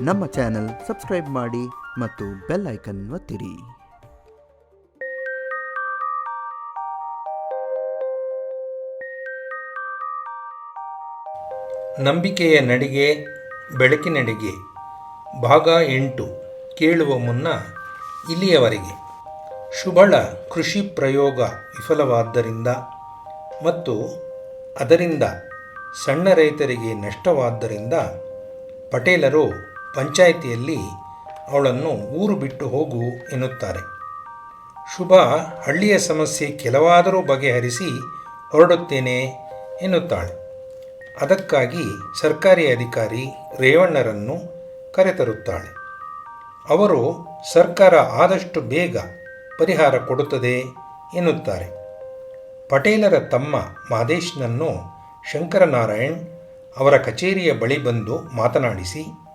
ನಮ್ಮ channel subscribe ಮಾಡಿ ಮತ್ತು ಬೆಲ್ ಐಕನ್ ಒತ್ತಿರಿ. ನಂಬಿಕೆಯ ನಡಿಗೆ ಬೆಳಕಿನಡಿಗೆ ಭಾಗ ಎಂಟು. ಕೇಳುವ ಮುನ್ನ ಇಲ್ಲಿಯವರೆಗೆ. ಶುಭಳ ಕೃಷಿ ಪ್ರಯೋಗ ವಿಫಲವಾದ್ದರಿಂದ ಮತ್ತು ಅದರಿಂದ ಸಣ್ಣ ರೈತರಿಗೆ ನಷ್ಟವಾದ್ದರಿಂದ ಪಟೇಲರು ಪಂಚಾಯಿತಿಯಲ್ಲಿ ಅವಳನ್ನು ಊರು ಬಿಟ್ಟು ಹೋಗು ಎನ್ನುತ್ತಾರೆ. ಶುಭ, ಹಳ್ಳಿಯ ಸಮಸ್ಯೆ ಕೆಲವಾದರೂ ಬಗೆಹರಿಸಿ ಹೊರಡುತ್ತೇನೆ ಎನ್ನುತ್ತಾಳೆ. ಅದಕ್ಕಾಗಿ ಸರ್ಕಾರಿ ಅಧಿಕಾರಿ ರೇವಣ್ಣರನ್ನು ಕರೆತರುತ್ತಾಳೆ. ಅವರು, ಸರ್ಕಾರ ಆದಷ್ಟು ಬೇಗ ಪರಿಹಾರ ಕೊಡುತ್ತದೆ ಎನ್ನುತ್ತಾರೆ. ಪಟೇಲರ ತಮ್ಮ ಮಾದೇಶ್ನನ್ನು ಶಂಕರನಾರಾಯಣ್ ಅವರ ಕಚೇರಿಯ ಬಳಿ ಬಂದು ಮಾತನಾಡಿಸಿ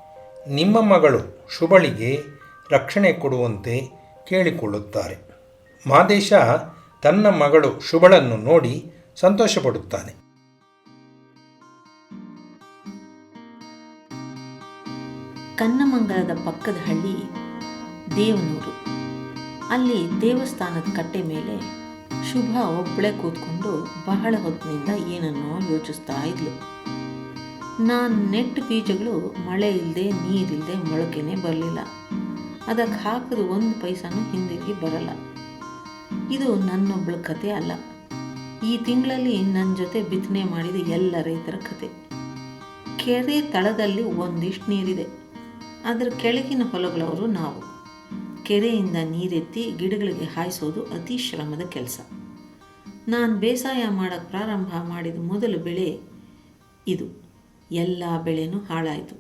ನಿಮ್ಮ ಮಗಳು ಶುಭಳಿಗೆ ರಕ್ಷಣೆ ಕೊಡುವಂತೆ ಕೇಳಿಕೊಳ್ಳುತ್ತಾರೆ. ಮಾದೇಶ ತನ್ನ ಮಗಳು ಶುಭಳನ್ನು ನೋಡಿ ಸಂತೋಷಪಡುತ್ತಾನೆ. ಕನ್ನಮಂಗಲದ ಪಕ್ಕದ ಹಳ್ಳಿ ದೇವನೂರು. ಅಲ್ಲಿ ದೇವಸ್ಥಾನದ ಕಟ್ಟೆ ಮೇಲೆ ಶುಭ ಒಬ್ಬಳೆ ಕೂತ್ಕೊಂಡು ಬಹಳ ಹೊತ್ತಿನಿಂದ ಏನನ್ನೋ ಯೋಚಿಸ್ತಾ ಇದ್ಲು. ನಾನು ನೆಟ್ ಬೀಜಗಳು ಮಳೆ ಇಲ್ಲದೆ ನೀರಿಲ್ಲದೆ ಮೊಳಕೆನೇ ಬರಲಿಲ್ಲ. ಅದಕ್ಕೆ ಹಾಕಿದ ಒಂದು ಪೈಸಾನು ಹಿಂದಿರುಗಿ ಬರಲ್ಲ. ಇದು ನನ್ನೊಬ್ಬಳ ಕತೆ ಅಲ್ಲ. ಈ ತಿಂಗಳಲ್ಲಿ ನನ್ನ ಜೊತೆ ಬಿತ್ತನೆ ಮಾಡಿದ ಎಲ್ಲ ರೈತರ ಕತೆ. ಕೆರೆ ತಳದಲ್ಲಿ ಒಂದಿಷ್ಟು ನೀರಿದೆ. ಅದರ ಕೆಳಗಿನ ಹೊಲಗಳವರು ನಾವು. ಕೆರೆಯಿಂದ ನೀರೆತ್ತಿ ಗಿಡಗಳಿಗೆ ಹಾಯಿಸೋದು ಅತಿ ಶ್ರಮದ ಕೆಲಸ. ನಾನು ಬೇಸಾಯ ಮಾಡೋಕ್ಕೆ ಪ್ರಾರಂಭ ಮಾಡಿದ ಮೊದಲ ಬೆಳೆ ಇದು. ಎಲ್ಲ ಬೆಳೆನೂ ಹಾಳಾಯಿತು.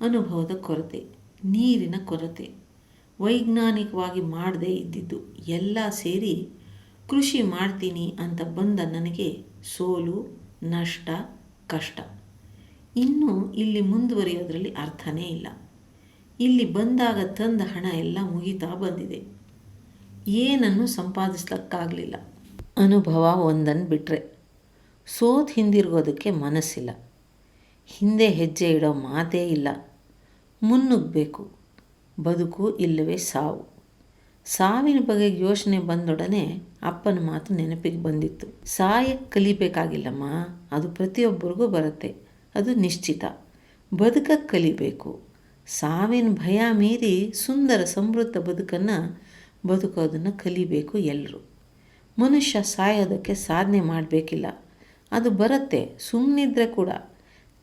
ಅನುಭವದ ಕೊರತೆ, ನೀರಿನ ಕೊರತೆ. ವೈಜ್ಞಾನಿಕವಾಗಿ ಮಾಡದೇ ಇದ್ದಿದ್ದು ಎಲ್ಲ ಸೇರಿ ಕೃಷಿ ಮಾಡ್ತೀನಿ ಅಂತ ಬಂದ ನನಗೆ ಸೋಲು, ನಷ್ಟ, ಕಷ್ಟ. ಇನ್ನೂ ಇಲ್ಲಿ ಮುಂದುವರಿಯೋದ್ರಲ್ಲಿ ಅರ್ಥನೇ ಇಲ್ಲ. ಇಲ್ಲಿ ಬಂದಾಗ ತಂದ ಹಣ ಎಲ್ಲ ಮುಗಿತಾ ಬಂದಿದೆ. ಏನನ್ನು ಸಂಪಾದಿಸ್ಲಿಕ್ಕಾಗಲಿಲ್ಲ. ಅನುಭವ ಒಂದನ್ನು ಬಿಟ್ಟರೆ ಸೋತ್ ಹಿಂದಿರುಗೋದಕ್ಕೆ ಮನಸ್ಸಿಲ್ಲ. ಹಿಂದೆ ಹೆಜ್ಜೆ ಇಡೋ ಮಾತೇ ಇಲ್ಲ. ಮುನ್ನುಗ್ಗಬೇಕು ಬದುಕು ಇಲ್ಲವೇ ಸಾವು. ಸಾವಿನ ಬಗ್ಗೆ ಯೋಚನೆ ಬಂದೊಡನೆ ಅಪ್ಪನ ಮಾತು ನೆನಪಿಗೆ ಬಂದಿತ್ತು. ಸಾಯಕ್ಕೆ ಕಲಿಬೇಕಾಗಿಲ್ಲಮ್ಮ. ಅದು ಪ್ರತಿಯೊಬ್ಬರಿಗೂ ಬರುತ್ತೆ. ಅದು ನಿಶ್ಚಿತ. ಬದುಕಕ್ಕೆ ಕಲಿಬೇಕು. ಸಾವಿನ ಭಯ ಮೀರಿ ಸುಂದರ ಸಮೃದ್ಧ ಬದುಕನ್ನು ಬದುಕೋದನ್ನು ಕಲಿಬೇಕು ಎಲ್ಲರೂ ಮನುಷ್ಯ ಸಾಯೋದಕ್ಕೆ ಸಾಧನೆ ಮಾಡಬೇಕಿಲ್ಲ. ಅದು ಬರುತ್ತೆ. ಸುಮ್ಮನಿದ್ರೆ ಕೂಡ.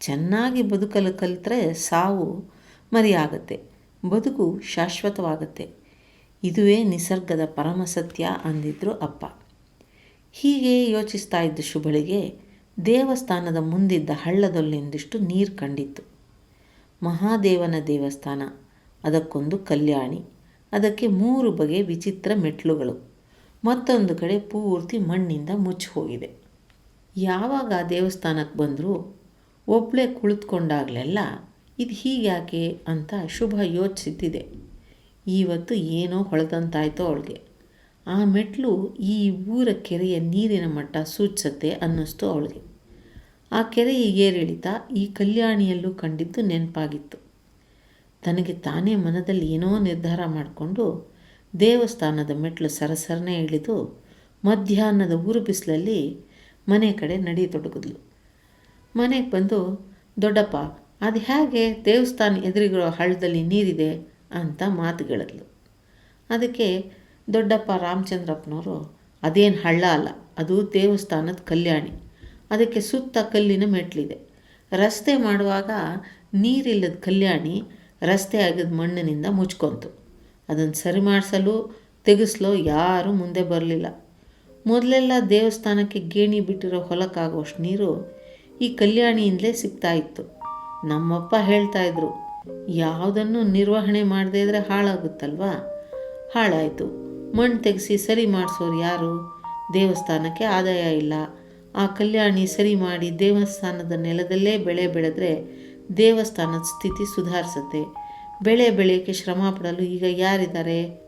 ಚೆನ್ನಾಗಿ ಬದುಕಲು ಕಲಿತ್ರೆ ಸಾವು ಮರಿಯಾಗತ್ತೆ, ಬದುಕು ಶಾಶ್ವತವಾಗತ್ತೆ. ಇದುವೇ ನಿಸರ್ಗದ ಪರಮಸತ್ಯ ಅಂದಿದ್ರು ಅಪ್ಪ. ಹೀಗೆ ಯೋಚಿಸ್ತಾ ಇದ್ದ ಶುಭಳಿಗೆ ದೇವಸ್ಥಾನದ ಮುಂದಿದ್ದ ಹಳ್ಳದಲ್ಲೊಂದಿಷ್ಟು ನೀರು ಕಂಡಿತ್ತು. ಮಹಾದೇವನ ದೇವಸ್ಥಾನ, ಅದಕ್ಕೊಂದು ಕಲ್ಯಾಣಿ, ಅದಕ್ಕೆ ಮೂರು ಬಗೆ ವಿಚಿತ್ರ ಮೆಟ್ಲುಗಳು, ಮತ್ತೊಂದು ಕಡೆ ಪೂರ್ತಿ ಮಣ್ಣಿಂದ ಮುಚ್ಚಿ ಹೋಗಿದೆ ಯಾವಾಗ ದೇವಸ್ಥಾನಕ್ಕೆ ಬಂದರೂ ಒಬ್ಬಳೇ ಕುಳಿತುಕೊಂಡಾಗಲೆಲ್ಲ ಇದು ಹೀಗ್ಯಾಕೆ ಅಂತ ಶುಭ ಯೋಚಿಸಿದ್ದಿದೆ ಇವತ್ತು ಏನೋ ಹೊಳೆದಂತಾಯ್ತೋ ಅವಳಿಗೆ. ಆ ಮೆಟ್ಲು ಈ ಊರ ಕೆರೆಯ ನೀರಿನ ಮಟ್ಟ ಸೂಚಿಸುತ್ತೆ ಅನ್ನಿಸ್ತು ಅವಳಿಗೆ. ಆ ಕೆರೆಯ ಏರಿಳಿತ ಈ ಕಲ್ಯಾಣಿಯಲ್ಲೂ ಕಂಡಿದ್ದು ನೆನಪಾಗಿತ್ತು. ತನಗೆ ತಾನೇ ಮನದಲ್ಲಿ ಏನೋ ನಿರ್ಧಾರ ಮಾಡಿಕೊಂಡು ದೇವಸ್ಥಾನದ ಮೆಟ್ಲು ಸರಸರನೆ ಇಳಿದು ಮಧ್ಯಾಹ್ನದ ಊರು ಬಿಸಿಲಲ್ಲಿ ಮನೆ ಕಡೆ ನಡೆಯತೊಡಗಿದ್ಲು. ಮನೆಗೆ ಬಂದು, ದೊಡ್ಡಪ್ಪ, ಅದು ಹೇಗೆ ದೇವಸ್ಥಾನ ಎದುರಿಗಿರೋ ಹಳ್ಳದಲ್ಲಿ ನೀರಿದೆ? ಅಂತ ಮಾತುಗಳಿದ್ಲು ಅದಕ್ಕೆ ದೊಡ್ಡಪ್ಪ ರಾಮಚಂದ್ರಪ್ಪನವರು, ಅದೇನು ಹಳ್ಳ ಅಲ್ಲ, ಅದು ದೇವಸ್ಥಾನದ ಕಲ್ಯಾಣಿ. ಅದಕ್ಕೆ ಸುತ್ತ ಕಲ್ಲಿನ ಮೆಟ್ಲಿದೆ. ರಸ್ತೆ ಮಾಡುವಾಗ ನೀರಿಲ್ಲದ ಕಲ್ಯಾಣಿ ರಸ್ತೆ ಆಗಿದ ಮಣ್ಣಿನಿಂದ ಮುಚ್ಕೊಂತು. ಅದನ್ನು ಸರಿ ಮಾಡಿಸಲು, ತೆಗೆಸ್ಲೋ ಯಾರೂ ಮುಂದೆ ಬರಲಿಲ್ಲ. ಮೊದಲೆಲ್ಲ ದೇವಸ್ಥಾನಕ್ಕೆ ಗೇಣಿ ಬಿಟ್ಟಿರೋ ಹೊಲಕ್ಕಾಗುವಷ್ಟು ನೀರು ಈ ಕಲ್ಯಾಣಿಯಿಂದಲೇ ಸಿಗ್ತಾ ಇತ್ತು. ನಮ್ಮಪ್ಪ ಹೇಳ್ತಾ ಇದ್ರು, ಯಾವುದನ್ನು ನಿರ್ವಹಣೆ ಮಾಡದೇ ಇದ್ದರೆ ಹಾಳಾಗುತ್ತಲ್ವಾ? ಹಾಳಾಯಿತು. ಮಣ್ಣು ತೆಗೆಸಿ ಸರಿ ಮಾಡಿಸೋರು ಯಾರು? ದೇವಸ್ಥಾನಕ್ಕೆ ಆದಾಯ ಇಲ್ಲ. ಆ ಕಲ್ಯಾಣಿ ಸರಿ ಮಾಡಿ ದೇವಸ್ಥಾನದ ನೆಲದಲ್ಲೇ ಬೆಳೆ ಬೆಳೆದ್ರೆ ದೇವಸ್ಥಾನದ ಸ್ಥಿತಿ ಸುಧಾರಿಸುತ್ತೆ. ಬೆಳೆ ಬೆಳೆಯೋಕ್ಕೆ ಶ್ರಮ ಪಡಲು ಈಗ ಯಾರಿದ್ದಾರೆ?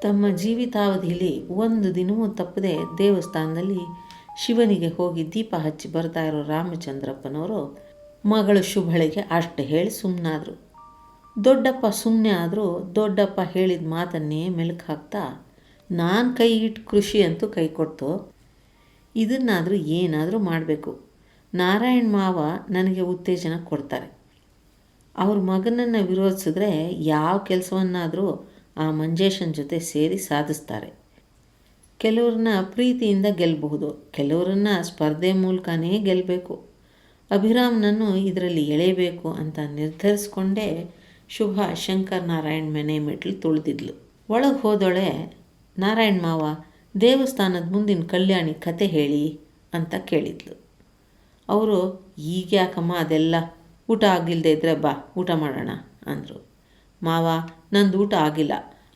ತಮ್ಮ ಜೀವಿತಾವಧಿಯಲ್ಲಿ ಒಂದು ದಿನವೂ ತಪ್ಪದೆ ದೇವಸ್ಥಾನದಲ್ಲಿ ಶಿವನಿಗೆ ಹೋಗಿ ದೀಪ ಹಚ್ಚಿ ಬರ್ತಾ ಇರೋ ರಾಮಚಂದ್ರಪ್ಪನವರು ಮಗಳು ಶುಭಳಿಗೆ ಅಷ್ಟು ಹೇಳಿ ಸುಮ್ಮನಾದರು ದೊಡ್ಡಪ್ಪ ಸುಮ್ಮನೆ ಆದರೂ ದೊಡ್ಡಪ್ಪ ಹೇಳಿದ ಮಾತನ್ನೇ ಮೆಲುಕು ಹಾಕ್ತಾ, ನಾನು ಕೈ ಇಟ್ಟು ಕೃಷಿ ಅಂತೂ ಕೈ ಕೊಡ್ತು ಇದನ್ನಾದರೂ ಏನಾದರೂ ಮಾಡಬೇಕು. ನಾರಾಯಣ್ ಮಾವ ನನಗೆ ಉತ್ತೇಜನ ಕೊಡ್ತಾರೆ. ಅವ್ರ ಮಗನನ್ನು ವಿರೋಧಿಸಿದ್ರೆ ಯಾವ ಕೆಲಸವನ್ನಾದರೂ ಆ ಮಂಜೇಶನ ಜೊತೆ ಸೇರಿ ಸಾಧಿಸ್ತಾರೆ. ಕೆಲವ್ರನ್ನ ಪ್ರೀತಿಯಿಂದ ಗೆಲ್ಲಬಹುದು ಕೆಲವರನ್ನ ಸ್ಪರ್ಧೆ ಮೂಲಕನೇ ಗೆಲ್ಲಬೇಕು ಅಭಿರಾಮ್ನನ್ನು ಇದರಲ್ಲಿ ಎಳೆಯಬೇಕು ಅಂತ ನಿರ್ಧರಿಸ್ಕೊಂಡೇ ಶುಭ ಶಂಕರ್ ನಾರಾಯಣ್ ಮನೆ ಮೆಟ್ಲು ತುಳಿದಿದ್ಲು. ಒಳಗೆ ಹೋದೊಳೆ, ನಾರಾಯಣ್ ಮಾವ, ದೇವಸ್ಥಾನದ ಮುಂದಿನ ಕಲ್ಯಾಣಿ ಕತೆ ಹೇಳಿ ಅಂತ ಕೇಳಿದ್ಲು. ಅವರು, ಈಗ ಯಾಕಮ್ಮ ಅದೆಲ್ಲ? ಊಟ ಆಗಿಲ್ಲದೆ ಇದ್ರೆ ಬಾ, ಊಟ ಮಾಡೋಣ ಅಂದರು. ಮಾವ, ನಂದು ಊಟ ಆಗಿಲ್ಲ.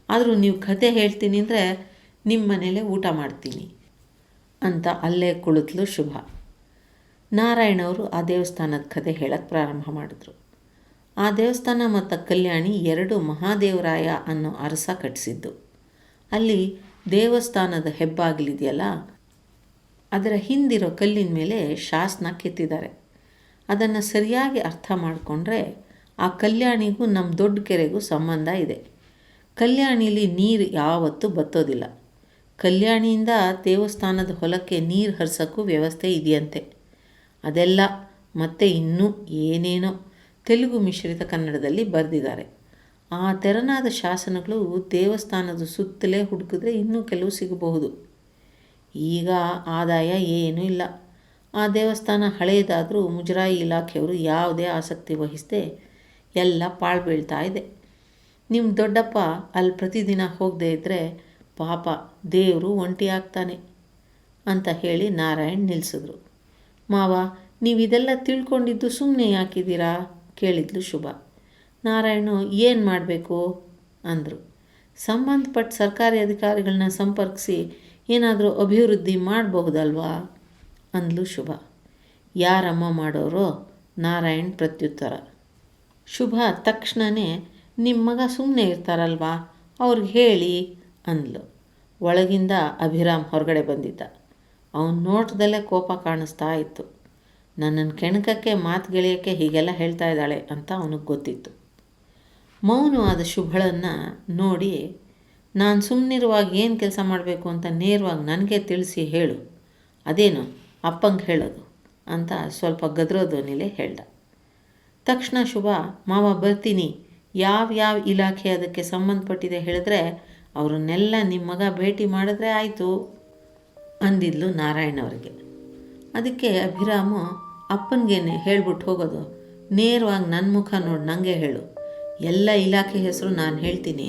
ಆದರೂ ನೀವು ಕತೆ ಹೇಳ್ತೀನಿ ಅಂದರೆ ನಿಮ್ಮ ಮನೇಲೆ ಊಟ ಮಾಡ್ತೀನಿ ಅಂತ ಅಲ್ಲೇ ಕುಳಿತಲು ಶುಭ. ನಾರಾಯಣ ಅವರು ಆ ದೇವಸ್ಥಾನದ ಕಥೆ ಹೇಳಕ್ಕೆ ಪ್ರಾರಂಭ ಮಾಡಿದ್ರು. ಆ ದೇವಸ್ಥಾನ ಮತ್ತು ಕಲ್ಯಾಣಿ ಎರಡು ಮಹಾದೇವರಾಯ ಅನ್ನೋ ಅರಸ ಕಟ್ಟಿಸಿದ್ದು ಅಲ್ಲಿ ದೇವಸ್ಥಾನದ ಹೆಬ್ಬಾಗಿಲಿದೆಯಲ್ಲ, ಅದರ ಹಿಂದಿರೋ ಕಲ್ಲಿನ ಮೇಲೆ ಶಾಸನ ಕೆತ್ತಿದ್ದಾರೆ. ಅದನ್ನು ಸರಿಯಾಗಿ ಅರ್ಥ ಮಾಡಿಕೊಂಡ್ರೆ ಆ ಕಲ್ಯಾಣಿಗೂ ನಮ್ಮ ದೊಡ್ಡ ಕೆರೆಗೂ ಸಂಬಂಧ ಇದೆ. ಕಲ್ಯಾಣಿಲಿ ನೀರು ಯಾವತ್ತೂ ಬತ್ತೋದಿಲ್ಲ. ಕಲ್ಯಾಣಿಯಿಂದ ದೇವಸ್ಥಾನದ ಹೊಲಕ್ಕೆ ನೀರು ಹರಿಸೋಕ್ಕೂ ವ್ಯವಸ್ಥೆ ಇದೆಯಂತೆ. ಅದೆಲ್ಲ ಮತ್ತೆ ಇನ್ನೂ ಏನೇನೋ ತೆಲುಗು ಮಿಶ್ರಿತ ಕನ್ನಡದಲ್ಲಿ ಬರೆದಿದ್ದಾರೆ. ಆ ತೆರನಾದ ಶಾಸನಗಳು ದೇವಸ್ಥಾನದ ಸುತ್ತಲೇ ಹುಡುಕಿದ್ರೆ ಇನ್ನೂ ಕೆಲವು ಸಿಗಬಹುದು. ಈಗ ಆದಾಯ ಏನೂ ಇಲ್ಲ. ಆ ದೇವಸ್ಥಾನ ಹಳೆಯದಾದರೂ ಮುಜರಾಯಿ ಇಲಾಖೆಯವರು ಯಾವುದೇ ಆಸಕ್ತಿ ವಹಿಸದೆ ಎಲ್ಲ ಪಾಳು ಬೀಳ್ತಾ ಇದೆ. ನಿಮ್ಮ ದೊಡ್ಡಪ್ಪ ಅಲ್ಲಿ ಪ್ರತಿದಿನ ಹೋಗದೇ ಇದ್ದರೆ ಪಾಪ ದೇವರು ಒಂಟಿ ಆಗ್ತಾನೆ ಅಂತ ಹೇಳಿ ನಾರಾಯಣ್ ನಿಲ್ಲಿಸಿದ್ರು ಮಾವ, ನೀವಿದೆಲ್ಲ ತಿಳ್ಕೊಂಡಿದ್ದು ಸುಮ್ಮನೆ ಯಾಕಿದ್ದೀರಾ? ಕೇಳಿದ್ಲು ಶುಭ. ನಾರಾಯಣು, ಏನು ಮಾಡಬೇಕು? ಅಂದರು. ಸಂಬಂಧಪಟ್ಟ ಸರ್ಕಾರಿ ಅಧಿಕಾರಿಗಳನ್ನ ಸಂಪರ್ಕಿಸಿ ಏನಾದರೂ ಅಭಿವೃದ್ಧಿ ಮಾಡಬಹುದಲ್ವಾ? ಅಂದ್ಲು ಶುಭ. ಯಾರಮ್ಮ ಮಾಡೋರೋ ನಾರಾಯಣ್ ಪ್ರತ್ಯುತ್ತರ. ಶುಭ ತಕ್ಷಣವೇ ನಿಮ್ಮ ಮಗ ಸುಮ್ಮನೆ ಇರ್ತಾರಲ್ವಾ? ಅವ್ರಿಗೆ ಹೇಳಿ ಅಂದ್ಲು. ಒಳಗಿಂದ ಅಭಿರಾಮ್ ಹೊರಗಡೆ ಬಂದಿದ್ದ. ಅವನ ನೋಟದಲ್ಲೇ ಕೋಪ ಕಾಣಿಸ್ತಾ ಇತ್ತು. ನನ್ನನ್ನು ಕೆಣಕಕ್ಕೆ, ಮಾತು ಗೆಳೆಯೋಕ್ಕೆ ಹೀಗೆಲ್ಲ ಹೇಳ್ತಾ ಇದ್ದಾಳೆ ಅಂತ ಅವನಿಗೆ ಗೊತ್ತಿತ್ತು. ಮೌನವಾದ ಶುಭಳನ್ನು ನೋಡಿ, ನಾನು ಸುಮ್ಮನಿರುವಾಗ ಏನು ಕೆಲಸ ಮಾಡಬೇಕು ಅಂತ ನೇರವಾಗಿ ನನಗೆ ತಿಳಿಸಿ ಹೇಳು. ಅದೇನು ಅಪ್ಪಂಗೆ ಹೇಳೋದು ಅಂತ ಸ್ವಲ್ಪ ಗದರೋ ಧ್ವನಿಲೇ ಹೇಳ್ದ. ತಕ್ಷಣ ಶುಭ, ಮಾವ ಬರ್ತೀನಿ ಯಾವ ಯಾವ ಇಲಾಖೆ ಅದಕ್ಕೆ ಸಂಬಂಧಪಟ್ಟಿದೆ ಹೇಳಿದ್ರೆ ಅವರನ್ನೆಲ್ಲ ನಿಮ್ಮ ಮಗ ಭೇಟಿ ಮಾಡಿದ್ರೆ ಆಯಿತು ಅಂದಿದ್ಲು ನಾರಾಯಣ ಅವರಿಗೆ. ಅದಕ್ಕೆ ಅಭಿರಾಮು ಅಪ್ಪನಿಗೇನೆ ಹೇಳ್ಬಿಟ್ಟು ಹೋಗೋದು, ನೇರವಾಗಿ ನನ್ನ ಮುಖ ನೋಡಿ ನನಗೆ ಹೇಳು. ಎಲ್ಲ ಇಲಾಖೆ ಹೆಸರು ನಾನು ಹೇಳ್ತೀನಿ.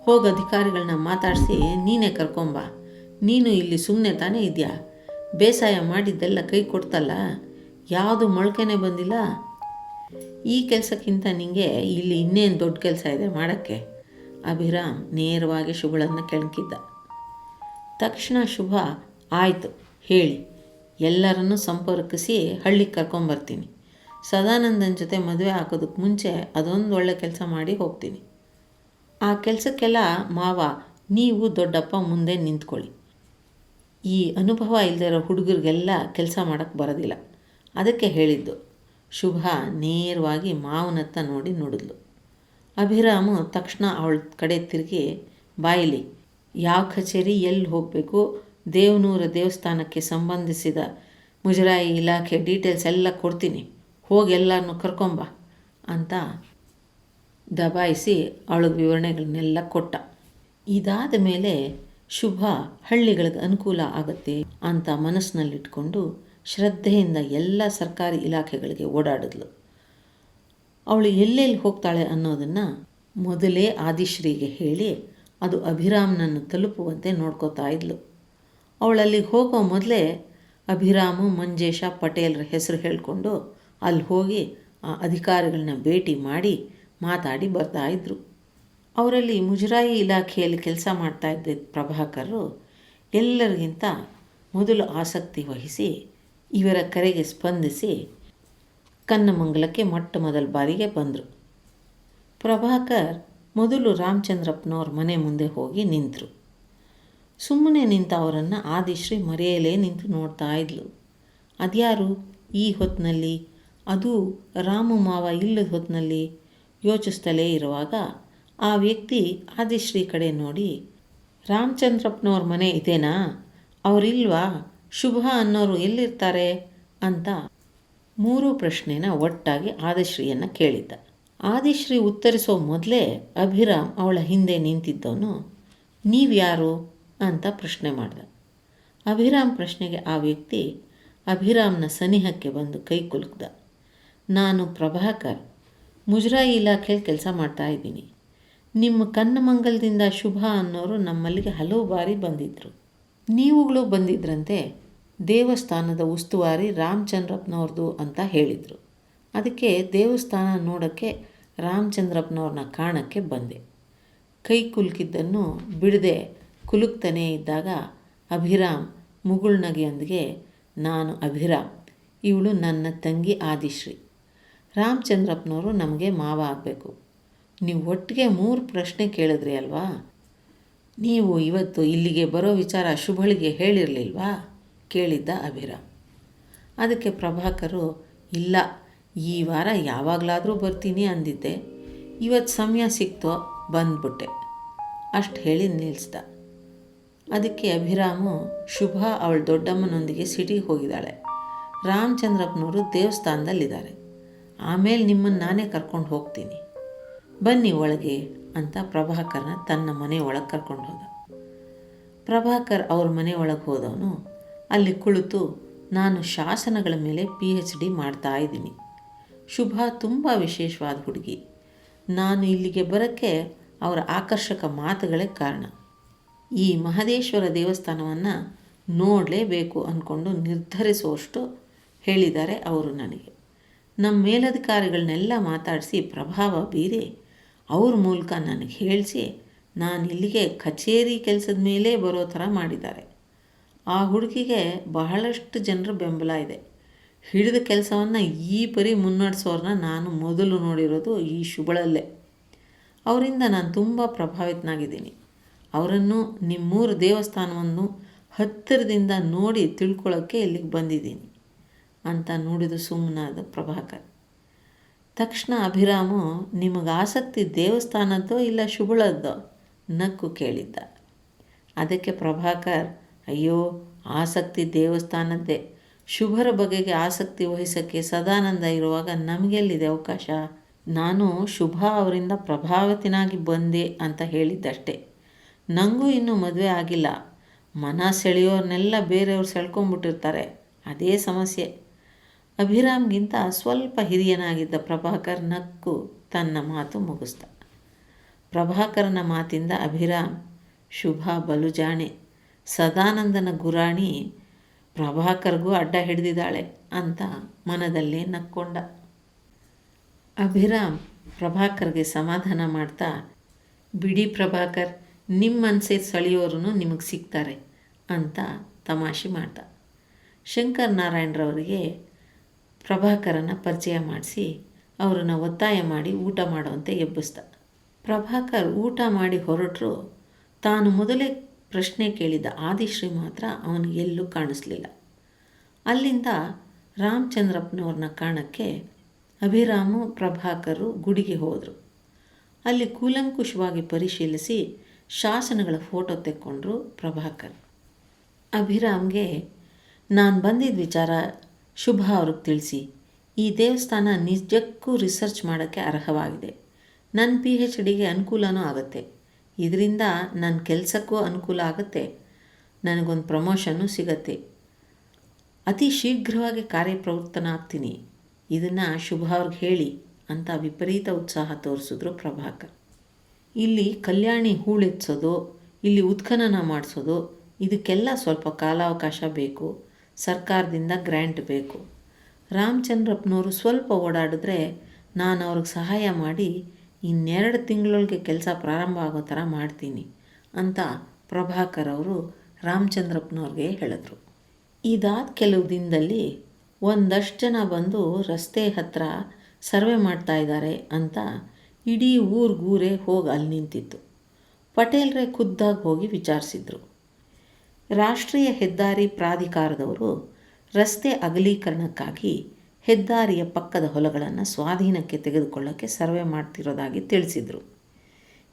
ಹೋಗಿ ಅಧಿಕಾರಿಗಳನ್ನ ಮಾತಾಡಿಸಿ ನೀನೇ ಕರ್ಕೊಂಬ. ನೀನು ಇಲ್ಲಿ ಸುಮ್ಮನೆ ತಾನೇ ಇದೆಯಾ? ಬೇಸಾಯ ಮಾಡಿದ್ದೆಲ್ಲ ಕೈ ಕೊಡ್ತಲ್ಲ? ಯಾವುದು ಮೊಳಕೆನೇ ಬಂದಿಲ್ಲ? ಈ ಕೆಲಸಕ್ಕಿಂತ ನಿಮಗೆ ಇಲ್ಲಿ ಇನ್ನೇನು ದೊಡ್ಡ ಕೆಲಸ ಇದೆ ಮಾಡೋಕ್ಕೆ? ಅಭಿರಾಮ್ ನೇರವಾಗಿ ಶುಭಳನ್ನು ಕೆಣಕಿದ್ದ. ತಕ್ಷಣ ಶುಭ, ಆಯಿತು, ಹೇಳಿ. ಎಲ್ಲರನ್ನೂ ಸಂಪರ್ಕಿಸಿ ಹಳ್ಳಿಗೆ ಕರ್ಕೊಂಬರ್ತೀನಿ ಸದಾನಂದನ ಜೊತೆ ಮದುವೆ ಹಾಕೋದಕ್ಕೆ ಮುಂಚೆ ಅದೊಂದು ಒಳ್ಳೆ ಕೆಲಸ ಮಾಡಿ ಹೋಗ್ತೀನಿ. ಆ ಕೆಲಸಕ್ಕೆಲ್ಲ ಮಾವ, ನೀವು ದೊಡ್ಡಪ್ಪ ಮುಂದೆ ನಿಂತ್ಕೊಳ್ಳಿ. ಈ ಅನುಭವ ಇರೋ ಹುಡುಗರಿಗೆಲ್ಲ ಕೆಲಸ ಮಾಡೋಕ್ಕೆ ಬರೋದಿಲ್ಲ. ಅದಕ್ಕೆ ಹೇಳಿದ್ದು. ಶುಭ ನೇರವಾಗಿ ಮಾವನತ್ತ ನೋಡಿ ನೋಡಿದ್ಲು. ಅಭಿರಾಮು ತಕ್ಷಣ ಅವಳ ಕಡೆ ತಿರುಗಿ, ಬಾಯಿಲಿ, ಯಾವ ಕಚೇರಿ ಎಲ್ಲಿ ಹೋಗಬೇಕು? ದೇವನೂರ ದೇವಸ್ಥಾನಕ್ಕೆ ಸಂಬಂಧಿಸಿದ ಮುಜರಾಯಿ ಇಲಾಖೆ ಡೀಟೇಲ್ಸ್ ಎಲ್ಲ ಕೊಡ್ತೀನಿ. ಹೋಗಿ ಎಲ್ಲರನ್ನು ಕರ್ಕೊಂಬ ಅಂತ ದಬಾಯಿಸಿ ಅವಳಿಗೆ ವಿವರಣೆಗಳನ್ನೆಲ್ಲ ಕೊಟ್ಟ. ಇದಾದ ಮೇಲೆ ಶುಭ ಹಳ್ಳಿಗಳಿಗೆ ಅನುಕೂಲ ಆಗತ್ತೆ ಅಂತ ಮನಸ್ಸಿನಲ್ಲಿಟ್ಕೊಂಡು ಶ್ರದ್ಧೆಯಿಂದ ಎಲ್ಲ ಸರ್ಕಾರಿ ಇಲಾಖೆಗಳಿಗೆ ಓಡಾಡಿದ್ಲು. ಅವಳು ಎಲ್ಲೆಲ್ಲಿ ಹೋಗ್ತಾಳೆ ಅನ್ನೋದನ್ನು ಮೊದಲೇ ಆದಿಶ್ರೀಗೆ ಹೇಳಿ ಅದು ಅಭಿರಾಮ್ನನ್ನು ತಲುಪುವಂತೆ ನೋಡ್ಕೋತಾ ಇದ್ಲು. ಅವಳಲ್ಲಿ ಹೋಗೋ ಮೊದಲೇ ಅಭಿರಾಮು, ಮಂಜೇಶ, ಪಟೇಲ್ರ ಹೆಸರು ಹೇಳಿಕೊಂಡು ಅಲ್ಲಿ ಹೋಗಿ ಆ ಅಧಿಕಾರಿಗಳನ್ನ ಭೇಟಿ ಮಾಡಿ ಮಾತಾಡಿ ಬರ್ತಾ ಇದ್ದರು ಅವರಲ್ಲಿ ಮುಜರಾಯಿ ಇಲಾಖೆಯಲ್ಲಿ ಕೆಲಸ ಮಾಡ್ತಾ ಇದ್ದ ಪ್ರಭಾಕರರು ಎಲ್ಲರಿಗಿಂತ ಮೊದಲು ಆಸಕ್ತಿ ವಹಿಸಿ ಇವರ ಕರೆಗೆ ಸ್ಪಂದಿಸಿ ಕನ್ನಮಂಗಲಕ್ಕೆ ಮೊಟ್ಟ ಮೊದಲ ಬಾರಿಗೆ ಬಂದರು. ಪ್ರಭಾಕರ್ ಮೊದಲು ರಾಮಚಂದ್ರಪ್ಪನವ್ರ ಮನೆ ಮುಂದೆ ಹೋಗಿ ನಿಂತರು. ಸುಮ್ಮನೆ ನಿಂತ ಅವರನ್ನು ಆದಿಶ್ರೀ ಮರೆಯಲೇ ನಿಂತು ನೋಡ್ತಾ ಇದ್ಲು. ಅದ್ಯಾರು ಈ ಹೊತ್ತಿನಲ್ಲಿ ಅದು ರಾಮು ಮಾವ ಇಲ್ಲದ ಹೊತ್ತಿನಲ್ಲಿ ಯೋಚಿಸ್ತಲೇ ಇರುವಾಗ ಆ ವ್ಯಕ್ತಿ ಆದಿಶ್ರೀ ಕಡೆ ನೋಡಿ, ರಾಮಚಂದ್ರಪ್ಪನವ್ರ ಮನೆ ಇದೇನಾ? ಅವರಿಲ್ವಾ? ಶುಭ ಅನ್ನೋರು ಎಲ್ಲಿರ್ತಾರೆ? ಅಂತ ಮೂರು ಪ್ರಶ್ನೆನ ಒಟ್ಟಾಗಿ ಆದಿಶ್ರೀಯನ್ನು ಕೇಳಿದ್ದ. ಆದಿಶ್ರೀ ಉತ್ತರಿಸೋ ಮೊದಲೇ ಅಭಿರಾಮ್ ಅವಳ ಹಿಂದೆ ನಿಂತಿದ್ದವನು ನೀವ್ಯಾರು ಅಂತ ಪ್ರಶ್ನೆ ಮಾಡ್ದ. ಅಭಿರಾಮ್ ಪ್ರಶ್ನೆಗೆ ಆ ವ್ಯಕ್ತಿ ಅಭಿರಾಮ್ನ ಸನಿಹಕ್ಕೆ ಬಂದು ಕೈ ಕುಲುಕ್ದ. ನಾನು ಪ್ರಭಾಕರ್. ಮುಜರಾಯಿ ಇಲಾಖೆಯಲ್ಲಿ ಕೆಲಸ ಮಾಡ್ತಾ ಇದ್ದೀನಿ. ನಿಮ್ಮ ಕನ್ನಮಂಗಲದಿಂದ ಶುಭ ಅನ್ನೋರು ನಮ್ಮಲ್ಲಿಗೆ ಹಲವು ಬಾರಿ ಬಂದಿದ್ದರು ನೀವುಗಳು ಬಂದಿದ್ರಂತೆ. ದೇವಸ್ಥಾನದ ಉಸ್ತುವಾರಿ ರಾಮಚಂದ್ರಪ್ಪನವ್ರದ್ದು ಅಂತ ಹೇಳಿದರು. ಅದಕ್ಕೆ ದೇವಸ್ಥಾನ ನೋಡೋಕ್ಕೆ ರಾಮಚಂದ್ರಪ್ಪನವ್ರನ್ನ ಕಾಣಕ್ಕೆ ಬಂದೆ. ಕೈ ಕುಲುಕಿದ್ದನ್ನು ಬಿಡದೆ ಕುಲುಕ್ತಾನೇ ಇದ್ದಾಗ ಅಭಿರಾಮ್ ಮುಗುಳ್ನಗೆಯೊಂದಿಗೆ, ನಾನು ಅಭಿರಾಮ್, ಇವಳು ನನ್ನ ತಂಗಿ ಆದಿಶ್ರೀ. ರಾಮಚಂದ್ರಪ್ಪನವರು ನಮಗೆ ಮಾವ ಆಗಬೇಕು. ನೀವು ಒಟ್ಟಿಗೆ ಮೂರು ಪ್ರಶ್ನೆ ಕೇಳಿದ್ರಿ ಅಲ್ವಾ? ನೀವು ಇವತ್ತು ಇಲ್ಲಿಗೆ ಬರೋ ವಿಚಾರ ಶುಭಳಿಗೆ ಹೇಳಿರಲಿಲ್ವಾ? ಕೇಳಿದ್ದ ಅಭಿರಾಮ್ ಅದಕ್ಕೆ ಪ್ರಭಾಕರು, ಇಲ್ಲ, ಈ ವಾರ ಯಾವಾಗಲಾದರೂ ಬರ್ತೀನಿ ಅಂದಿದ್ದೆ. ಇವತ್ತು ಸಮಯ ಸಿಕ್ತೋ? ಬಂದ್ಬಿಟ್ಟೆ. ಅಷ್ಟು ಹೇಳಿ ನಿಲ್ಲಿಸ್ದ ಅದಕ್ಕೆ ಅಭಿರಾಮು, ಶುಭ, ಅವಳ ದೊಡ್ಡಮ್ಮನೊಂದಿಗೆ ಸಿಟಿಗೆ ಹೋಗಿದ್ದಾಳೆ. ರಾಮಚಂದ್ರಪ್ಪನವರು ದೇವಸ್ಥಾನದಲ್ಲಿದ್ದಾರೆ. ಆಮೇಲೆ ನಿಮ್ಮನ್ನು ನಾನೇ ಕರ್ಕೊಂಡು ಹೋಗ್ತೀನಿ. ಬನ್ನಿ ಒಳಗೆ ಅಂತ ಪ್ರಭಾಕರ್ನ ತನ್ನ ಮನೆ ಒಳಗೆ ಕರ್ಕೊಂಡು ಹೋದ. ಪ್ರಭಾಕರ್ ಅವ್ರ ಮನೆ ಒಳಗೆ ಹೋದವನು ಅಲ್ಲಿ ಕುಳಿತು ನಾನು ಶಾಸನಗಳ ಮೇಲೆ ಪಿ ಎಚ್ ಡಿ ಮಾಡ್ತಾ ಇದ್ದೀನಿ. ಶುಭ ತುಂಬ ವಿಶೇಷವಾದ ಹುಡುಗಿ. ನಾನು ಇಲ್ಲಿಗೆ ಬರೋಕ್ಕೆ ಅವರ ಆಕರ್ಷಕ ಮಾತುಗಳೇ ಕಾರಣ. ಈ ಮಹದೇಶ್ವರ ದೇವಸ್ಥಾನವನ್ನು ನೋಡಲೇಬೇಕು ಅಂದ್ಕೊಂಡು ನಿರ್ಧರಿಸುವಷ್ಟು ಹೇಳಿದ್ದಾರೆ ಅವರು ನನಗೆ. ನಮ್ಮ ಮೇಲಧಿಕಾರಿಗಳನ್ನೆಲ್ಲ ಮಾತಾಡಿಸಿ ಪ್ರಭಾವ ಬೀರಿ ಅವ್ರ ಮೂಲಕ ನನಗೆ ಹೇಳಿಸಿ ನಾನು ಇಲ್ಲಿಗೆ ಕಚೇರಿ ಕೆಲಸದ ಮೇಲೆ ಬರೋ ಥರ ಮಾಡಿದ್ದಾರೆ. ಆ ಹುಡುಗಿಗೆ ಬಹಳಷ್ಟು ಜನರ ಬೆಂಬಲ ಇದೆ. ಹಿಡಿದ ಕೆಲಸವನ್ನು ಈ ಪರಿ ಮುನ್ನಡೆಸೋರನ್ನ ನಾನು ಮೊದಲು ನೋಡಿರೋದು ಈ ಶುಭಳಲ್ಲೇ. ಅವರಿಂದ ನಾನು ತುಂಬ ಪ್ರಭಾವಿತನಾಗಿದ್ದೀನಿ. ಅವರನ್ನು ನಿಮ್ಮೂರು ದೇವಸ್ಥಾನವನ್ನು ಹತ್ತಿರದಿಂದ ನೋಡಿ ತಿಳ್ಕೊಳ್ಳೋಕ್ಕೆ ಇಲ್ಲಿಗೆ ಬಂದಿದ್ದೀನಿ ಅಂತ ನೋಡಿದ ಸುಮ್ಮನಾದ ಪ್ರಭಾಕರ್. ತಕ್ಷಣ ಅಭಿರಾಮು, ನಿಮಗೆ ಆಸಕ್ತಿ ದೇವಸ್ಥಾನದ್ದೋ ಇಲ್ಲ ಶುಭಳದ್ದೋ? ನಕ್ಕು ಕೇಳಿದ್ದ. ಅದಕ್ಕೆ ಪ್ರಭಾಕರ್ ಅಯ್ಯೋ, ಆಸಕ್ತಿ ದೇವಸ್ಥಾನದ್ದೇ. ಶುಭರ ಬಗೆಗೆ ಆಸಕ್ತಿ ವಹಿಸೋಕ್ಕೆ ಸದಾನಂದ ಇರುವಾಗ ನಮಗೆಲ್ಲಿದೆ ಅವಕಾಶ? ನಾನು ಶುಭ ಅವರಿಂದ ಪ್ರಭಾವಿತನಾಗಿ ಬಂದೆ ಅಂತ ಹೇಳಿದ್ದಷ್ಟೇ. ನನಗೂ ಇನ್ನೂ ಮದುವೆ ಆಗಿಲ್ಲ. ಮನ ಸೆಳೆಯೋರ್ನೆಲ್ಲ ಬೇರೆಯವ್ರು ಸೆಳ್ಕೊಂಬಿಟ್ಟಿರ್ತಾರೆ ಅದೇ ಸಮಸ್ಯೆ. ಅಭಿರಾಮ್ಗಿಂತ ಸ್ವಲ್ಪ ಹಿರಿಯನಾಗಿದ್ದ ಪ್ರಭಾಕರ್ ನಕ್ಕು ತನ್ನ ಮಾತು ಮುಗಿಸ್ದ. ಪ್ರಭಾಕರನ ಮಾತಿಂದ ಅಭಿರಾಮ್, ಶುಭ ಬಲುಜಾಣೆ ಸದಾನಂದನ ಗುರಾಣಿ ಪ್ರಭಾಕರ್ಗೂ ಅಡ್ಡ ಹಿಡಿದಿದ್ದಾಳೆ ಅಂತ ಮನದಲ್ಲೇ ನಕ್ಕೊಂಡ. ಅಭಿರಾಮ್ ಪ್ರಭಾಕರ್ಗೆ ಸಮಾಧಾನ ಮಾಡ್ತಾ, ಬಿಡಿ ಪ್ರಭಾಕರ್ ನಿಮ್ಮ ಮನಸ್ಸೇ ಸಳಿಯೋರು ನಿಮಗೆ ಸಿಗ್ತಾರೆ ಅಂತ ತಮಾಷೆ ಮಾಡ್ದ ಶಂಕರ್ ನಾರಾಯಣರವರಿಗೆ ಪ್ರಭಾಕರನ ಪರಿಚಯ ಮಾಡಿಸಿ ಅವರನ್ನು ಒತ್ತಾಯ ಮಾಡಿ ಊಟ ಮಾಡುವಂತೆ ಎಬ್ಬಿಸ್ದ ಪ್ರಭಾಕರ್ ಊಟ ಮಾಡಿ ಹೊರಟರು, ತಾನು ಮೊದಲೇ ಪ್ರಶ್ನೆ ಕೇಳಿದ ಆದಿಶ್ರೀ ಮಾತ್ರ ಅವನಿಗೆ ಎಲ್ಲೂ ಕಾಣಿಸ್ಲಿಲ್ಲ. ಅಲ್ಲಿಂದ ರಾಮಚಂದ್ರಪ್ಪನವ್ರನ್ನ ಕಾಣಕ್ಕೆ ಅಭಿರಾಮು, ಪ್ರಭಾಕರು ಗುಡಿಗೆ ಹೋದರು. ಅಲ್ಲಿ ಕೂಲಂಕುಷವಾಗಿ ಪರಿಶೀಲಿಸಿ ಶಾಸನಗಳ ಫೋಟೋ ತೆಕ್ಕೊಂಡ್ರು ಪ್ರಭಾಕರ್. ಅಭಿರಾಮ್ಗೆ, ನಾನು ಬಂದಿದ್ದ ವಿಚಾರ ಶುಭ ಅವ್ರಿಗೆ ತಿಳಿಸಿ. ಈ ದೇವಸ್ಥಾನ ನಿಜಕ್ಕೂ ರಿಸರ್ಚ್ ಮಾಡೋಕ್ಕೆ ಅರ್ಹವಾಗಿದೆ. ನನ್ನ ಪಿ ಹೆಚ್ ಡಿಗೆ ಅನುಕೂಲನೂ ಆಗುತ್ತೆ. ಇದರಿಂದ ನನ್ನ ಕೆಲಸಕ್ಕೂ ಅನುಕೂಲ ಆಗುತ್ತೆ. ನನಗೊಂದು ಪ್ರಮೋಷನ್ನು ಸಿಗತ್ತೆ. ಅತಿ ಶೀಘ್ರವಾಗಿ ಕಾರ್ಯಪ್ರವೃತ್ತನ ಆಗ್ತೀನಿ. ಇದನ್ನು ಶುಭ ಅವ್ರಿಗೆ ಹೇಳಿ ಅಂತ ವಿಪರೀತ ಉತ್ಸಾಹ ತೋರಿಸಿದ್ರು ಪ್ರಭಾಕರ್. ಇಲ್ಲಿ ಕಲ್ಯಾಣಿ ಹೂಳೆತ್ಸೋದು ಇಲ್ಲಿ ಉತ್ಖನನ ಮಾಡಿಸೋದು, ಇದಕ್ಕೆಲ್ಲ ಸ್ವಲ್ಪ ಕಾಲಾವಕಾಶ ಬೇಕು, ಸರ್ಕಾರದಿಂದ ಗ್ರ್ಯಾಂಟ್ ಬೇಕು. ರಾಮಚಂದ್ರಪ್ಪನವರು ಸ್ವಲ್ಪ ಓಡಾಡಿದ್ರೆ ನಾನು ಅವ್ರಿಗೆ ಸಹಾಯ ಮಾಡಿ ಇನ್ನೆರಡು ತಿಂಗಳೊಳಗೆ ಕೆಲಸ ಪ್ರಾರಂಭ ಆಗೋ ಥರ ಮಾಡ್ತೀನಿ ಅಂತ ಪ್ರಭಾಕರ್ ಅವರು ರಾಮಚಂದ್ರಪ್ಪನವ್ರಿಗೆ ಹೇಳಿದ್ರು. ಇದಾದ ಕೆಲವು ದಿನದಲ್ಲಿ ಒಂದಷ್ಟು ಜನ ಬಂದು ರಸ್ತೆ ಹತ್ರ ಸರ್ವೆ ಮಾಡ್ತಾ ಇದ್ದಾರೆ ಅಂತ ಇಡೀ ಊರಿಗೂರೇ ಹೋಗಿ ಅಲ್ಲಿ ನಿಂತಿತ್ತು. ಪಟೇಲ್ರೇ ಖುದ್ದಾಗಿ ಹೋಗಿ ವಿಚಾರಿಸಿದ್ರು. ರಾಷ್ಟ್ರೀಯ ಹೆದ್ದಾರಿ ಪ್ರಾಧಿಕಾರದವರು ರಸ್ತೆ ಅಗಲೀಕರಣಕ್ಕಾಗಿ ಹೆದ್ದಾರಿಯ ಪಕ್ಕದ ಹೊಲಗಳನ್ನು ಸ್ವಾಧೀನಕ್ಕೆ ತೆಗೆದುಕೊಳ್ಳೋಕ್ಕೆ ಸರ್ವೆ ಮಾಡ್ತಿರೋದಾಗಿ ತಿಳಿಸಿದರು.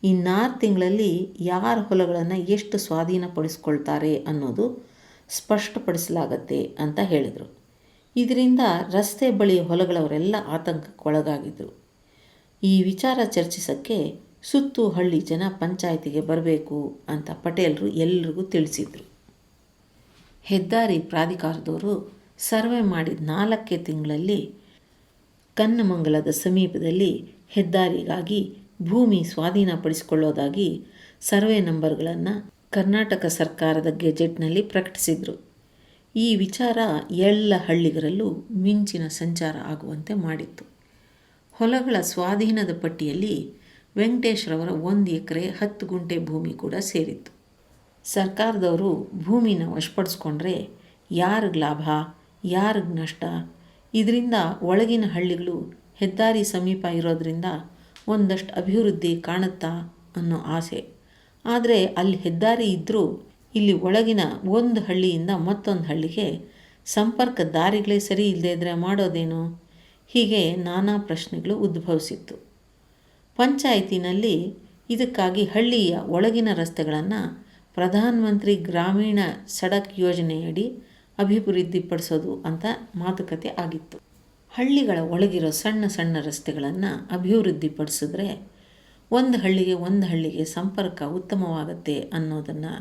ಇನ್ನಾರು ತಿಂಗಳಲ್ಲಿ ಯಾರ ಹೊಲಗಳನ್ನು ಎಷ್ಟು ಸ್ವಾಧೀನಪಡಿಸ್ಕೊಳ್ತಾರೆ ಅನ್ನೋದು ಸ್ಪಷ್ಟಪಡಿಸಲಾಗತ್ತೆ ಅಂತ ಹೇಳಿದರು. ಇದರಿಂದ ರಸ್ತೆ ಬಳಿಯ ಹೊಲಗಳವರೆಲ್ಲ ಆತಂಕಕ್ಕೊಳಗಾಗಿದ್ದರು ಈ ವಿಚಾರ ಚರ್ಚಿಸೋಕ್ಕೆ ಸುತ್ತು ಹಳ್ಳಿ ಜನ ಪಂಚಾಯಿತಿಗೆ ಬರಬೇಕು ಅಂತ ಪಟೇಲರು ಎಲ್ರಿಗೂ ತಿಳಿಸಿದರು. ಹೆದ್ದಾರಿ ಪ್ರಾಧಿಕಾರದವರು ಸರ್ವೆ ಮಾಡಿದ ನಾಲ್ಕೇ ತಿಂಗಳಲ್ಲಿ ಕನ್ನಮಂಗಲದ ಸಮೀಪದಲ್ಲಿ ಹೆದ್ದಾರಿಗಾಗಿ ಭೂಮಿ ಸ್ವಾಧೀನಪಡಿಸಿಕೊಳ್ಳೋದಾಗಿ ಸರ್ವೆ ನಂಬರ್ಗಳನ್ನು ಕರ್ನಾಟಕ ಸರ್ಕಾರದ ಗೆಜೆಟ್ನಲ್ಲಿ ಪ್ರಕಟಿಸಿದರು. ಈ ವಿಚಾರ ಎಲ್ಲ ಹಳ್ಳಿಗರಲ್ಲೂ ಮಿಂಚಿನ ಸಂಚಾರ ಆಗುವಂತೆ ಮಾಡಿತ್ತು. ಹೊಲಗಳ ಸ್ವಾಧೀನದ ಪಟ್ಟಿಯಲ್ಲಿ ವೆಂಕಟೇಶ್ರವರ ಒಂದು ಎಕರೆ ಹತ್ತು ಗುಂಟೆ ಭೂಮಿ ಕೂಡ ಸೇರಿತ್ತು. ಸರ್ಕಾರದವರು ಭೂಮಿನ ವಶಪಡಿಸ್ಕೊಂಡ್ರೆ ಯಾರಿಗೆ ಲಾಭ? ಯಾರಿಗೆ ನಷ್ಟ? ಇದರಿಂದ ಒಳಗಿನ ಹಳ್ಳಿಗಳು ಹೆದ್ದಾರಿ ಸಮೀಪ ಇರೋದರಿಂದ ಒಂದಷ್ಟು ಅಭಿವೃದ್ಧಿ ಕಾಣುತ್ತಾ ಅನ್ನೋ ಆಸೆ. ಆದರೆ ಅಲ್ಲಿ ಹೆದ್ದಾರಿ ಇದ್ದರೂ ಇಲ್ಲಿ ಒಳಗಿನ ಒಂದು ಹಳ್ಳಿಯಿಂದ ಮತ್ತೊಂದು ಹಳ್ಳಿಗೆ ಸಂಪರ್ಕ ದಾರಿಗಳೇ ಸರಿ ಇಲ್ಲದೇ ಇದ್ದರೆ ಮಾಡೋದೇನು? ಹೀಗೆ ನಾನಾ ಪ್ರಶ್ನೆಗಳು ಉದ್ಭವಿಸಿತ್ತು. ಪಂಚಾಯಿತಿನಲ್ಲಿ ಇದಕ್ಕಾಗಿ ಹಳ್ಳಿಯ ಒಳಗಿನ ರಸ್ತೆಗಳನ್ನು ಪ್ರಧಾನಮಂತ್ರಿ ಗ್ರಾಮೀಣ ಸಡಕ್ ಯೋಜನೆಯಡಿ ಅಭಿವೃದ್ಧಿಪಡಿಸೋದು ಅಂತ ಮಾತುಕತೆ ಆಗಿತ್ತು. ಹಳ್ಳಿಗಳ ಒಳಗಿರೋ ಸಣ್ಣ ಸಣ್ಣ ರಸ್ತೆಗಳನ್ನು ಅಭಿವೃದ್ಧಿಪಡಿಸಿದ್ರೆ ಒಂದು ಹಳ್ಳಿಗೆ ಒಂದು ಹಳ್ಳಿಗೆ ಸಂಪರ್ಕ ಉತ್ತಮವಾಗುತ್ತೆ ಅನ್ನೋದನ್ನು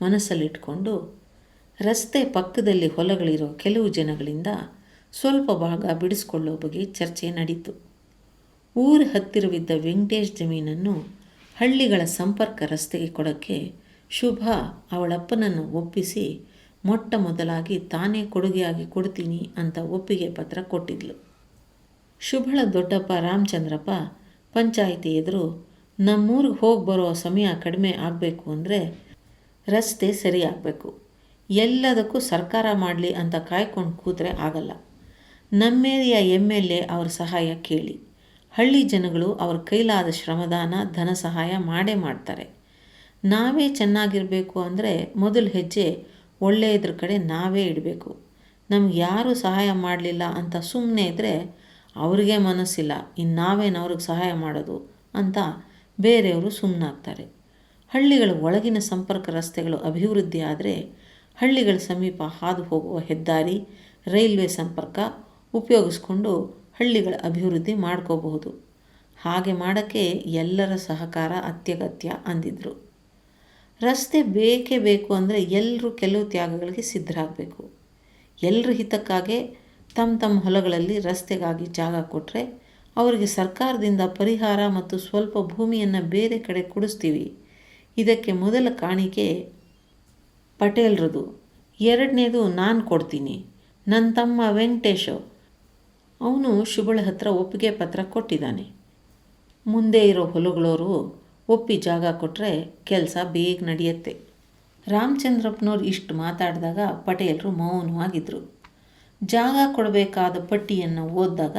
ಮನಸ್ಸಲ್ಲಿಟ್ಕೊಂಡು ರಸ್ತೆ ಪಕ್ಕದಲ್ಲಿ ಹೊಲಗಳಿರೋ ಕೆಲವು ಜನಗಳಿಂದ ಸ್ವಲ್ಪ ಭಾಗ ಬಿಡಿಸ್ಕೊಳ್ಳೋ ಬಗ್ಗೆ ಚರ್ಚೆ ನಡೀತು. ಊರ ಹತ್ತಿರವಿದ್ದ ವೆಂಕಟೇಶ್ ಜಮೀನನ್ನು ಹಳ್ಳಿಗಳ ಸಂಪರ್ಕ ರಸ್ತೆಗೆ ಕೊಡೋಕ್ಕೆ ಶುಭ ಅವಳಪ್ಪನನ್ನು ಒಪ್ಪಿಸಿ ಮೊಟ್ಟ ಮೊದಲಾಗಿ ತಾನೇ ಕೊಡುಗೆಯಾಗಿ ಕೊಡ್ತೀನಿ ಅಂತ ಒಪ್ಪಿಗೆ ಪತ್ರ ಕೊಟ್ಟಿದ್ಲು. ಶುಭಳ ದೊಡ್ಡಪ್ಪ ರಾಮಚಂದ್ರಪ್ಪ ಪಂಚಾಯಿತಿ ಎದುರು, ನಮ್ಮೂರಿಗೆ ಹೋಗಿ ಬರೋ ಸಮಯ ಕಡಿಮೆ ಆಗಬೇಕು ಅಂದರೆ ರಸ್ತೆ ಸರಿ ಎಲ್ಲದಕ್ಕೂ ಸರ್ಕಾರ ಮಾಡಲಿ ಅಂತ ಕಾಯ್ಕೊಂಡು ಕೂತ್ರೆ ಆಗಲ್ಲ. ನಮ್ಮೇರಿಯ ಎಂ ಎಲ್ ಎ ಅವ್ರ ಸಹಾಯ ಕೇಳಿ. ಹಳ್ಳಿ ಜನಗಳು ಅವ್ರ ಕೈಲಾದ ಶ್ರಮದಾನ, ಧನ ಸಹಾಯ ಮಾಡೇ ಮಾಡ್ತಾರೆ. ನಾವೇ ಚೆನ್ನಾಗಿರಬೇಕು ಅಂದರೆ ಮೊದಲು ಹೆಜ್ಜೆ ಒಳ್ಳೆಯದ್ರ ಕಡೆ ನಾವೇ ಇಡಬೇಕು. ನಮ್ಗೆ ಯಾರೂ ಸಹಾಯ ಮಾಡಲಿಲ್ಲ ಅಂತ ಸುಮ್ಮನೆ ಇದ್ದರೆ ಅವ್ರಿಗೆ ಮನಸ್ಸಿಲ್ಲ ಇನ್ನು ನಾವೇನು ಅವ್ರಿಗೆ ಸಹಾಯ ಮಾಡೋದು ಅಂತ ಬೇರೆಯವರು ಸುಮ್ಮನಾಗ್ತಾರೆ ಹಳ್ಳಿಗಳ ಒಳಗಿನ ಸಂಪರ್ಕ ರಸ್ತೆಗಳು ಅಭಿವೃದ್ಧಿ ಆದರೆ ಹಳ್ಳಿಗಳ ಸಮೀಪ ಹಾದು ಹೋಗುವ ಹೆದ್ದಾರಿ, ರೈಲ್ವೆ ಸಂಪರ್ಕ ಉಪಯೋಗಿಸ್ಕೊಂಡು ಹಳ್ಳಿಗಳ ಅಭಿವೃದ್ಧಿ ಮಾಡ್ಕೋಬಹುದು. ಹಾಗೆ ಮಾಡೋಕ್ಕೆ ಎಲ್ಲರ ಸಹಕಾರ ಅತ್ಯಗತ್ಯ ಅಂದಿದ್ರು. ರಸ್ತೆ ಬೇಕೇ ಬೇಕು ಅಂದರೆ ಎಲ್ಲರೂ ಕೆಲವು ತ್ಯಾಗಗಳಿಗೆ ಸಿದ್ಧರಾಗಬೇಕು. ಎಲ್ಲರ ಹಿತಕ್ಕಾಗೆ ತಮ್ಮ ತಮ್ಮ ಹೊಲಗಳಲ್ಲಿ ರಸ್ತೆಗಾಗಿ ಜಾಗ ಕೊಟ್ಟರೆ ಅವರಿಗೆ ಸರ್ಕಾರದಿಂದ ಪರಿಹಾರ ಮತ್ತು ಸ್ವಲ್ಪ ಭೂಮಿಯನ್ನು ಬೇರೆ ಕಡೆ ಕೊಡಿಸ್ತೀವಿ. ಇದಕ್ಕೆ ಮೊದಲ ಕಾಣಿಕೆ ಪಟೇಲ್ರದು. ಎರಡನೇದು ನಾನು ಕೊಡ್ತೀನಿ. ನನ್ನ ತಮ್ಮ ವೆಂಕಟೇಶು. ಅವನು ಶುಭಳ ಹತ್ರ ಒಪ್ಪಿಗೆ ಪತ್ರ ಕೊಟ್ಟಿದ್ದಾನೆ. ಮುಂದೆ ಇರೋ ಹೊಲಗಳವರು ಒಪ್ಪಿ ಜಾಗ ಕೊಟ್ಟರೆ ಕೆಲಸ ಬೇಗ ನಡೆಯುತ್ತೆ. ರಾಮಚಂದ್ರಪ್ಪನವ್ರು ಇಷ್ಟು ಮಾತಾಡಿದಾಗ ಪಟೇಲರು ಮೌನವಾಗಿದ್ದರು ಜಾಗ ಕೊಡಬೇಕಾದ ಪಟ್ಟಿಯನ್ನು ಓದಿದಾಗ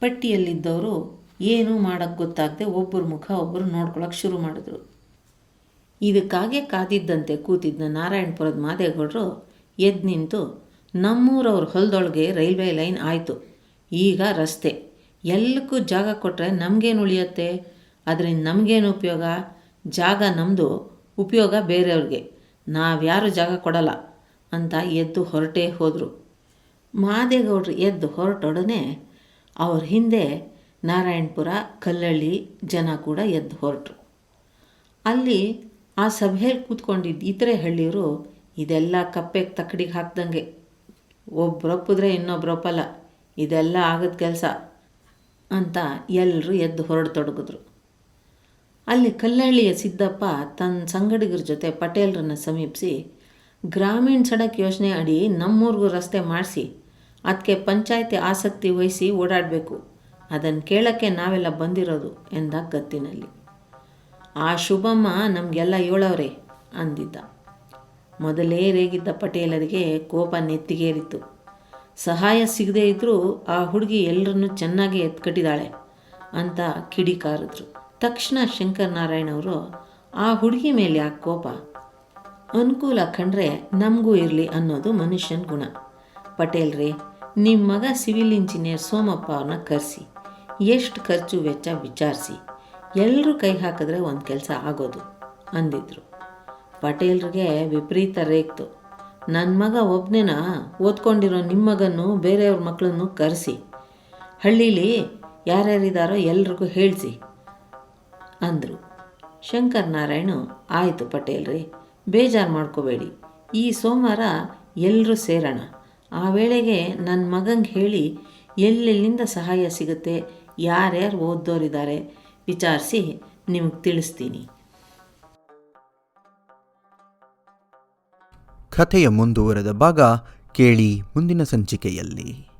ಪಟ್ಟಿಯಲ್ಲಿದ್ದವರು ಏನೂ ಮಾಡೋಕ್ಕೆ ಗೊತ್ತಾಗದೆ ಒಬ್ಬರ ಮುಖ ಒಬ್ಬರು ನೋಡ್ಕೊಳಕ್ಕೆ ಶುರು ಮಾಡಿದ್ರು. ಇದಕ್ಕಾಗೆ ಕಾದಿದ್ದಂತೆ ಕೂತಿದ್ದ ನಾರಾಯಣಪುರದ ಮಾದೇಗೌಡರು ಎದ್ದು ನಿಂತು, ನಮ್ಮೂರವ್ರ ಹೊಲದೊಳಗೆ ರೈಲ್ವೆ ಲೈನ್ ಆಯಿತು. ಈಗ ರಸ್ತೆ. ಎಲ್ಲಕ್ಕೂ ಜಾಗ ಕೊಟ್ಟರೆ ನಮಗೇನು ಉಳಿಯುತ್ತೆ? ಅದರಿಂದ ನಮಗೇನು ಉಪಯೋಗ? ಜಾಗ ನಮ್ಮದು ಉಪಯೋಗ ಬೇರೆಯವ್ರಿಗೆ. ನಾವ್ಯಾರು ಜಾಗ ಕೊಡಲ್ಲ ಅಂತ ಎದ್ದು ಹೊರಟೇ ಹೋದರು. ಮಾದೇಗೌಡರು ಎದ್ದು ಹೊರಟೊಡನೆ ಅವ್ರ ಹಿಂದೆ ನಾರಾಯಣಪುರ, ಕಲ್ಲಳ್ಳಿ ಜನ ಕೂಡ ಎದ್ದು ಹೊರಟರು. ಅಲ್ಲಿ ಆ ಸಭೆಯಲ್ಲಿ ಕೂತ್ಕೊಂಡಿದ್ದ ಇತರೆ ಹಳ್ಳಿಯವರು ಇದೆಲ್ಲ ಕಪ್ಪೆಗೆ ತಕ್ಕಡಿಗೆ ಹಾಕ್ದಂಗೆ. ಒಬ್ಬರೊಪ್ಪಿದ್ರೆ ಇನ್ನೊಬ್ರೊಪ್ಪಲ್ಲ. ಇದೆಲ್ಲ ಆಗದ ಕೆಲಸ ಅಂತ ಎಲ್ಲರೂ ಎದ್ದು ಹೊರಡತೊಡಗಿದ್ರು ಅಲ್ಲಿ ಕಲ್ಲಹಳ್ಳಿಯ ಸಿದ್ದಪ್ಪ ತನ್ನ ಸಂಗಡಿಗರ ಜೊತೆ ಪಟೇಲ್ರನ್ನು ಸಮೀಪಿಸಿ, ಗ್ರಾಮೀಣ ಸಡಕ್ ಯೋಜನೆ ಅಡಿ ನಮ್ಮೂರಿಗೂ ರಸ್ತೆ ಮಾಡಿಸಿ ಅದಕ್ಕೆ ಪಂಚಾಯತಿ ಆಸಕ್ತಿ ವಹಿಸಿ ಓಡಾಡಬೇಕು. ಅದನ್ನು ಕೇಳೋಕ್ಕೆ ನಾವೆಲ್ಲ ಬಂದಿರೋದು ಎಂದ ಗತ್ತಿನಲ್ಲಿ ಆ ಶುಭಮ್ಮ ನಮಗೆಲ್ಲ ಏಳವ್ರೆ ಅಂದಿದ್ದ. ಮೊದಲೇ ರೇಗಿದ್ದ ಪಟೇಲರಿಗೆ ಕೋಪ ನೆತ್ತಿಗೇರಿತ್ತು. ಸಹಾಯ ಸಿಗದೇ ಇದ್ದರೂ ಆ ಹುಡುಗಿ ಎಲ್ಲರನ್ನೂ ಚೆನ್ನಾಗಿ ಎತ್ಕಟ್ಟಿದ್ದಾಳೆ ಅಂತ ಕಿಡಿಕಾರಿದ್ರು ತಕ್ಷಣ ಶಂಕರನಾರಾಯಣ ಅವರು, ಆ ಹುಡುಗಿ ಮೇಲೆ ಆ ಕೋಪ? ಅನುಕೂಲ ಕಂಡ್ರೆ ನಮಗೂ ಇರಲಿ ಅನ್ನೋದು ಮನುಷ್ಯನ ಗುಣ. ಪಟೇಲ್ ರೀ ನಿಮ್ಮ ಮಗ ಸಿವಿಲ್ ಇಂಜಿನಿಯರ್ ಸೋಮಪ್ಪ ಅವ್ರನ್ನ ಕರೆಸಿ. ಎಷ್ಟು ಖರ್ಚು ವೆಚ್ಚ ವಿಚಾರಿಸಿ. ಎಲ್ಲರೂ ಕೈ ಹಾಕಿದ್ರೆ ಒಂದು ಕೆಲಸ ಆಗೋದು, ಅಂದಿದ್ರು. ಪಟೇಲ್ರಿಗೆ ವಿಪರೀತ ರೇಕ್ತು. ನನ್ನ ಮಗ ಒಬ್ಬನೇನ ಓದ್ಕೊಂಡಿರೋ ನಿಮ್ಮ ಮಗನ್ನು, ಬೇರೆಯವ್ರ ಮಕ್ಕಳನ್ನು ಕರೆಸಿ. ಹಳ್ಳೀಲಿ ಯಾರ್ಯಾರಿದಾರೋ ಎಲ್ರಿಗೂ ಹೇಳಿಸಿ. ಅಂದರು. ಶಂಕರ್ ನಾರಾಯಣ, ಆಯಿತು ಪಟೇಲ್ರಿ, ಬೇಜಾರು ಮಾಡ್ಕೋಬೇಡಿ. ಈ ಸೋಮವಾರ ಎಲ್ಲರೂ ಸೇರೋಣ. ಆ ವೇಳೆಗೆ ನನ್ನ ಮಗಂಗೆ ಹೇಳಿ ಎಲ್ಲೆಲ್ಲಿಂದ ಸಹಾಯ ಸಿಗುತ್ತೆ, ಯಾರ್ಯಾರು ಓದ್ದೋರಿದ್ದಾರೆ ವಿಚಾರಿಸಿ ನಿಮಗೆ ತಿಳಿಸ್ತೀನಿ. ಕಥೆಯ ಮುಂದುವರೆದ ಭಾಗ ಕೇಳಿ ಮುಂದಿನ ಸಂಚಿಕೆಯಲ್ಲಿ.